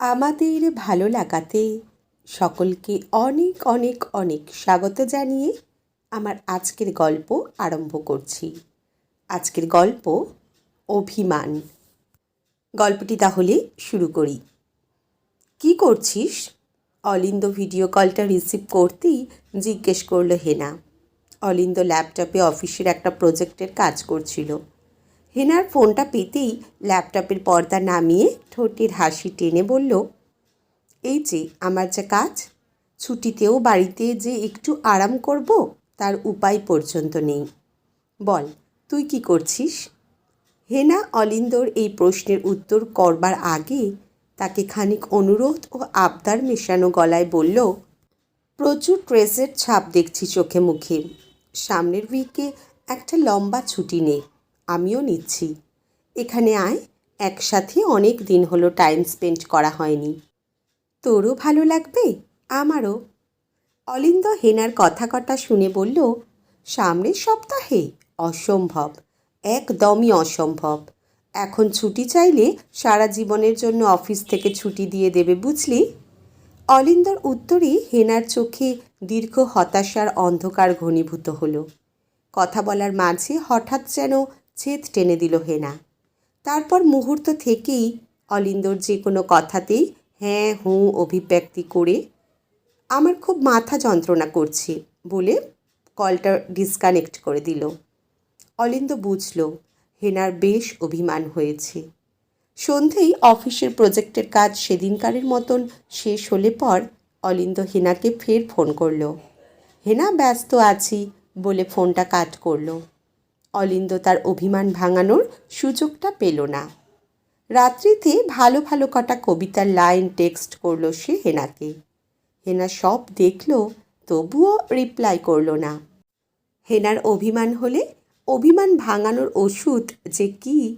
আমাদের ভালো লাগাতে সকলকে অনেক অনেক অনেক স্বাগত জানিয়ে আমার আজকের গল্প আরম্ভ করছি। আজকের গল্প অভিমান। গল্পটি তাহলে শুরু করি। কি করছিস? অলিন্দ ভিডিও কলটা রিসিভ করতেই জিজ্ঞেস করল হেনা। অলিন্দ ল্যাপটপে অফিসের একটা প্রজেক্টের কাজ করছিল। হেনার ফোনটা পেতেই ল্যাপটপের পর্দা নামিয়ে ঠোঁটের হাসি টেনে বলল, এই যে, আমার যা কাজ, ছুটিতেও বাড়িতে যে একটু আরাম করব, তার উপায় পর্যন্ত নেই। বল, তুই কি করছিস? হেনা অলিন্দর এই প্রশ্নের উত্তর করবার আগে তাকে খানিক অনুরোধ ও আবদার মেশানো গলায় বলল, প্রচুর ট্রেসের ছাপ দেখছি চোখে মুখে। সামনের উইকে একটা লম্বা ছুটি নে। আমিও নিচ্ছি। এখানে আয়, একসাথে অনেক দিন হলো টাইম স্পেন্ড করা হয়নি। তোরও ভালো লাগবে? আমারও। অলিন্দ হেনার কথা কটা শুনে বলল, সামনের সপ্তাহে অসম্ভব, একদমই অসম্ভব। এখন ছুটি চাইলে সারা জীবনের জন্য অফিস থেকে ছুটি দিয়ে দেবে, বুঝলি? অলিন্দর উত্তরে হেনার চোখে দীর্ঘ হতাশার অন্ধকার ঘনীভূত হলো। কথা বলার মাঝে হঠাৎ যেন ছেদ টেনে দিল হেনা। তারপর মুহূর্ত থেকেই অলিন্দর যে কোনো কথাতেই হ্যাঁ হুঁ, অভিব্যক্তি করে, আমার খুব মাথা যন্ত্রণা করছে বলে কলটা ডিসকানেক্ট করে দিল। অলিন্দ বুঝল, হেনার বেশ অভিমান হয়েছে। সন্ধেই অফিসের প্রজেক্টের কাজ সেদিনকারের মতন শেষ হলে পর অলিন্দ হেনাকে ফের ফোন করল। হেনা, ব্যস্ত আছি বলে ফোনটা কাট করল। অলিন্দ তার অভিমান ভাঙানোর সুযোগটা পেল না। রাত্রিতে ভালো ভালো কটা কবিতার লাইন টেক্সট করল সে হেনাকে। হেনা সব দেখল, তবুও রিপ্লাই করল না। হেনার অভিমান হলে, অভিমান ভাঙানোর ওষুধ যে কি,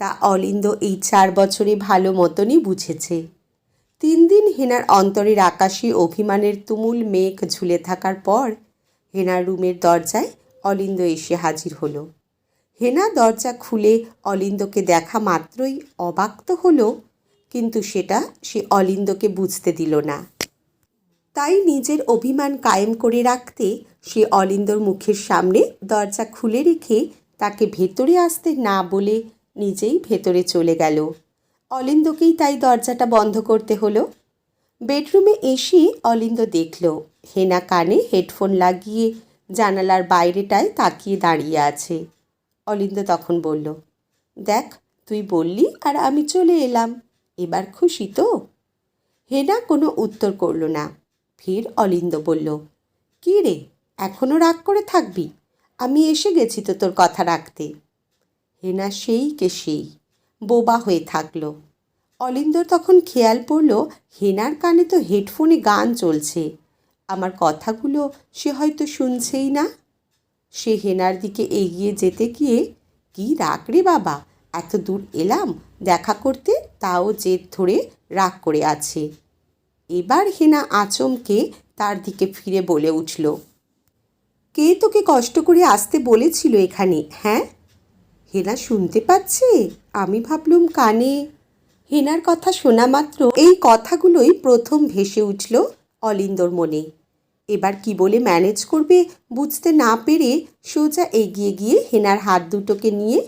তা অলিন্দ এই চার বছরে ভালো মতনই বুঝেছে। তিন দিন হেনার অন্তরের আকাশে অভিমানের তুমুল মেঘ ঝুলে থাকার পর, হেনার রুমের দরজায় অলিন্দ এসে হাজির হলো। হেনা দরজা খুলে অলিন্দকে দেখা মাত্রই অবাক তো হলো, কিন্তু সেটা সে অলিন্দকে বুঝতে দিল না। তাই নিজের অভিমান কায়েম করে রাখতে সে অলিন্দর মুখের সামনে দরজা খুলে রেখে তাকে ভেতরে আসতে না বলে নিজেই ভেতরে চলে গেল। অলিন্দকেই তাই দরজাটা বন্ধ করতে হলো। বেডরুমে এসে অলিন্দ দেখল, হেনা কানে হেডফোন লাগিয়ে জানালার বাইরেটায় তাকিয়ে দাঁড়িয়ে আছে। অলিন্দ তখন বলল, দেখ, তুই বললি আর আমি চলে এলাম। এবার খুশি তো? হেনা কোনো উত্তর করল না। ফির অলিন্দ বলল, কী রে এখনও রাগ করে থাকবি? আমি এসে গেছি তো তোর কথা রাখতে। হেনা সেই কে সেই, বোবা হয়ে থাকল। অলিন্দর তখন খেয়াল পড়ল, হেনার কানে তো হেডফোনে গান চলছে। আমার কথাগুলো সে হয়তো শুনছেই না। সে হেনার দিকে এগিয়ে যেতে গিয়ে, কি রাগ রে বাবা, এত দূর এলাম, দেখা করতে তাও জেদ ধরে রাগ করে আছে। এবার হেনা আচমকে তার দিকে ফিরে বলে উঠল, কে তোকে কষ্ট করে আসতে বলেছিল এখানে হ্যাঁ? হেনা শুনতে পাচ্ছে? আমি ভাবলুম কানে। হেনার কথা শোনা মাত্র এই কথাগুলোই প্রথম ভেসে উঠল। অলিন্দর মনে। এবার কি বলে ম্যানেজ করবে বুঝতে না পেরে সোজা এগিয়ে গিয়ে হেনার হাত দুটোকে নিয়ে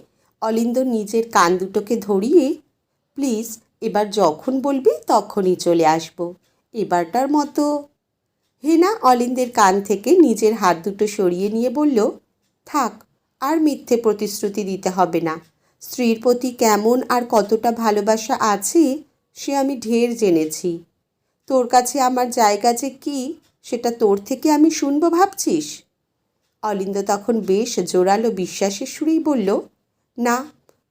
অলিন্দ নিজের কান দুটোকে ধরিয়ে, প্লিজ, এবার যখন বলবি তখনই চলে আসব। এবারটার মতো হেনা অলিন্দের কান থেকে নিজের হাত দুটো সরিয়ে নিয়ে বলল, থাক, আর মিথ্যে প্রতিশ্রুতি দিতে হবে না। স্ত্রীর প্রতি কেমন আর কতটা ভালোবাসা আছে, সে আমি ঢের জেনেছি। তোর কাছে আমার জায়গা যে কী, সেটা তোর থেকে আমি শুনব ভাবছিস? অলিন্দ তখন বেশ জোরালো বিশ্বাসের সুরেই বলল, না,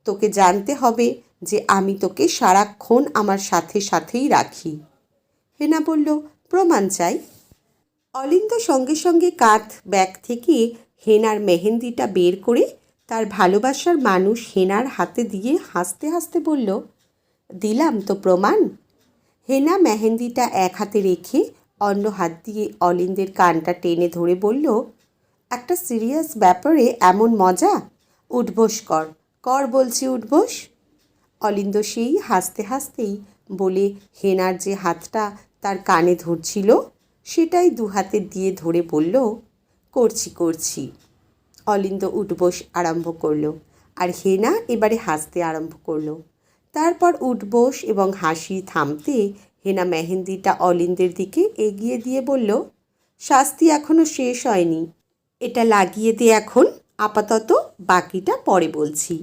তোকে জানতে হবে যে আমি তোকে সারাক্ষণ আমার সাথে সাথেই রাখি। হেনা বলল, প্রমাণ চাই। অলিন্দ সঙ্গে সঙ্গে কাঁধ ব্যাগ থেকে হেনার মেহেন্দিটা বের করে তার ভালোবাসার মানুষ হেনার হাতে দিয়ে হাসতে হাসতে বলল, দিলাম তো প্রমাণ। হেনা মেহেন্দিটা এক হাতে রেখে অন্য হাত দিয়ে অলিন্দের কানটা টেনে ধরে বলল, একটা সিরিয়াস ব্যাপারে এমন মজা? উঠবোস কর কর বলছি উঠবোস। অলিন্দ সেই হাসতে হাসতেই বলে, হেনার যে হাতটা তার কানে ধরছিল, সেটাই দু হাতে দিয়ে ধরে বলল, করছি করছি। অলিন্দ উঠবোস আরম্ভ করল, আর হেনা এবারে হাসতে আরম্ভ করল। তারপর উঠবোস এবং হাসি থামতে হেনা মেহেন্দিটা অলিন্দের দিকে এগিয়ে দিয়ে বলল, শাস্তি এখনও শেষ হয়নি। এটা লাগিয়ে দে এখন, আপাতত বাকিটা পরে বলছি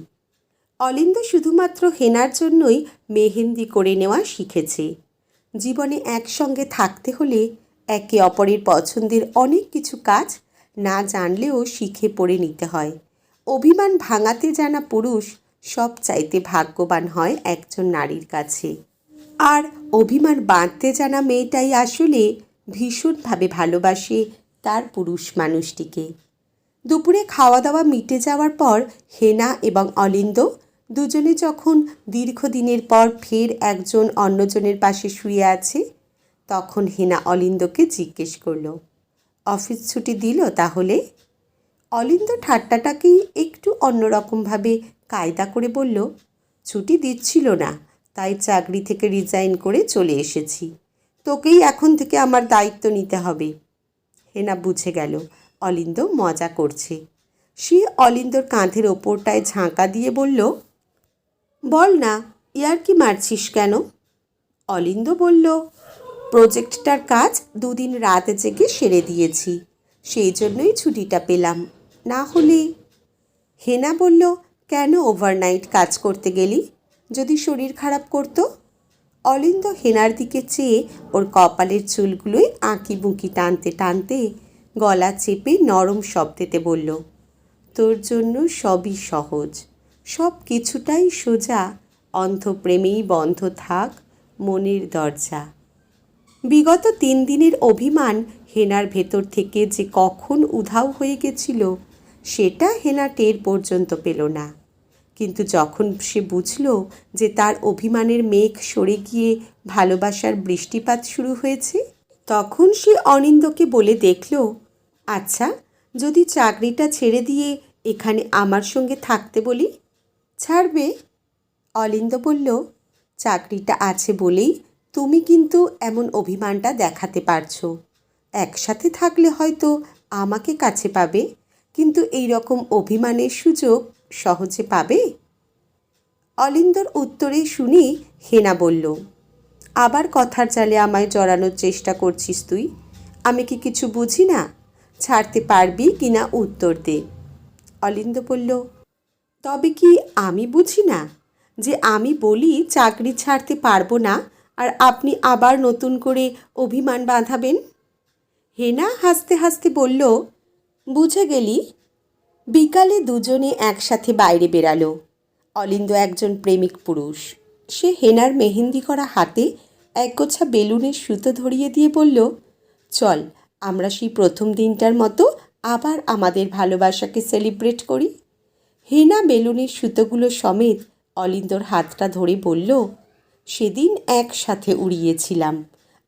অলিন্দ শুধুমাত্র হেনার জন্যই মেহেন্দি করে নেওয়া শিখেছে। জীবনে একসঙ্গে থাকতে হলে একে অপরের পছন্দের অনেক কিছু কাজ না জানলেও শিখে পড়ে নিতে হয়। অভিমান ভাঙাতে জানা পুরুষ সব চাইতে ভাগ্যবান হয় একজন নারীর কাছে। আর অভিমান বাঁধতে জানা মেয়েটাই আসলে ভীষণভাবে ভালোবাসে তার পুরুষ মানুষটিকে। দুপুরে খাওয়া দাওয়া মিটে যাওয়ার পর হেনা এবং অলিন্দ দুজনে যখন দীর্ঘদিনের পর ফের একজন অন্যজনের পাশে শুয়ে আছে, তখন হেনা অলিন্দকে জিজ্ঞেস করল, অফিস ছুটি দিল তাহলে? অলিন্দ ঠাট্টাটাকেই একটু অন্যরকমভাবে কায়দা করে বলল, ছুটি দিচ্ছিল না, তাই চাকরি থেকে রিজাইন করে চলে এসেছি। তোকেই এখন থেকে আমার দায়িত্ব নিতে হবে। হেনা বুঝে গেল, অলিন্দ মজা করছে। সে অলিন্দর কাঁধের ওপরটায় ঝাঁকা দিয়ে বলল, বল না, ইয়ার কি মারছিস কেন? অলিন্দ বলল, প্রজেক্টটার কাজ দুদিন রাত জেগে সেরে দিয়েছি, সেই জন্যই ছুটিটা পেলাম। না হলে হেনা বলল কেন ওভারনাইট কাজ করতে গেলি? যদি শরীর খারাপ করতো? অলিন্দ হেনার দিকে চেয়ে ওর কপালের চুলগুলোই আঁকি বুঁকি টানতে টানতে গলা চেপে নরম শব্দেতে বলল, তোর জন্য সবই সহজ। সব কিছুটাই সোজা। অন্ধপ্রেমেই বন্ধ থাক মনের দরজা। বিগত তিন দিনের অভিমান হেনার ভেতর থেকে যে কখন উধাও হয়ে গেছিল সেটা হেনা টের পর্যন্ত পেল না। কিন্তু যখন সে বুঝল যে তার অভিমানের মেঘ সরে গিয়ে ভালোবাসার বৃষ্টিপাত শুরু হয়েছে, তখন সে অনিন্দকে বলে দেখল আচ্ছা যদি চাকরিটা ছেড়ে দিয়ে এখানে আমার সঙ্গে থাকতে বলি? ছাড়বে। অলিন্দ বলল, চাকরিটা আছে বলেই তুমি কিন্তু এমন অভিমানটা দেখাতে পারছ। একসাথে থাকলে হয়তো আমাকে কাছে পাবে। কিন্তু এই রকম অভিমানের সুযোগ সহজে পাবে? অলিন্দর উত্তরে শুনি হেনা বলল, আবার কথার চালে আমায় জড়ানোর চেষ্টা করছিস তুই? আমি কি কিছু বুঝি না? ছাড়তে পারবি কি না উত্তর দে। অলিন্দ বলল, তবে কি আমি বুঝি না যে আমি বলি চাকরি ছাড়তে পারব না আর আপনি আবার নতুন করে অভিমান বাঁধাবেন? হেনা হাসতে হাসতে বলল বুঝে গেলি? বিকালে দুজনে একসাথে বাইরে বেরালো অলিন্দ একজন প্রেমিক পুরুষ। সে হেনার মেহেন্দি করা হাতে একগোছা বেলুনের সুতো ধরিয়ে দিয়ে বলল, চল, আমরা সেই প্রথম দিনটার মতো আবার আমাদের ভালোবাসাকে সেলিব্রেট করি। হেনা বেলুনের সুতোগুলো সমেত অলিন্দর হাতটা ধরে বলল, সেদিন একসাথে উড়িয়েছিলাম।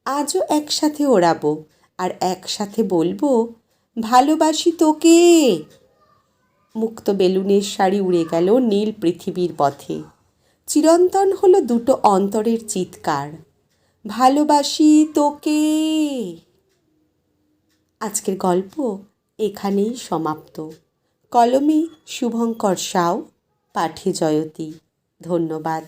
আজও একসাথে ওড়াবো আর একসাথে বলব ভালোবাসি তোকে। মুক্ত বেলুনের শাড়ি উড়ে গেল নীল পৃথিবীর পথে। চিরন্তন হলো দুটো অন্তরের চিৎকার। ভালোবাসি তোকে। আজকের গল্প এখানেই সমাপ্ত। কলমে শুভঙ্কর সাউ, পাঠে জয়তী। ধন্যবাদ।